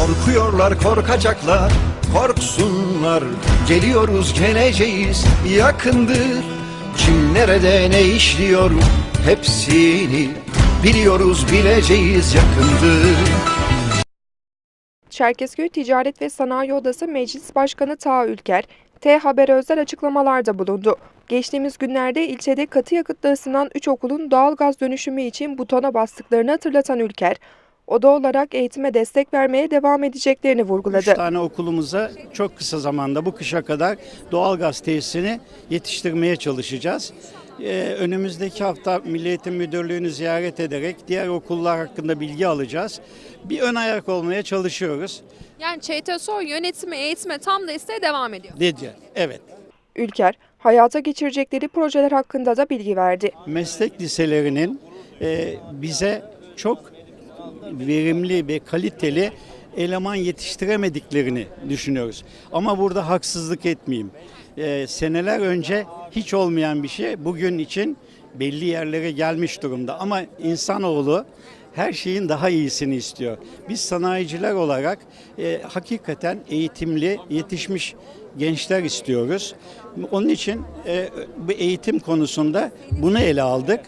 Korkuyorlar korkacaklar korksunlar. Geliyoruz geleceğiz yakındır. Kim nerede ne işliyor? Hepsini Biliyoruz bileceğiz yakındır. Çerkezköy Ticaret ve Sanayi Odası Meclis Başkanı Taha Ülker, T Haber'e özel açıklamalarda bulundu. Geçtiğimiz günlerde ilçede katı yakıtla ısınan 3 okulun doğalgaz dönüşümü için butona bastıklarını hatırlatan Ülker, oda olarak eğitime destek vermeye devam edeceklerini vurguladı. tane okulumuza çok kısa zamanda bu kışa kadar doğalgaz tesisini yetiştirmeye çalışacağız. Ee, önümüzdeki hafta Milli Eğitim Müdürlüğü'nü ziyaret ederek diğer okullar hakkında bilgi alacağız. Bir ön ayak olmaya çalışıyoruz. Yani ÇTSO yönetimi, eğitime tam desteğe devam ediyor. Dedi. Evet. Ülker, hayata geçirecekleri projeler hakkında da bilgi verdi. Meslek liselerinin e, bize çok verimli ve kaliteli eleman yetiştiremediklerini düşünüyoruz. Ama burada haksızlık etmeyeyim. E, seneler önce hiç olmayan bir şey bugün için belli yerlere gelmiş durumda. Ama insanoğlu her şeyin daha iyisini istiyor. Biz sanayiciler olarak e, hakikaten eğitimli, yetişmiş gençler istiyoruz. Onun için e, bu eğitim konusunda bunu ele aldık.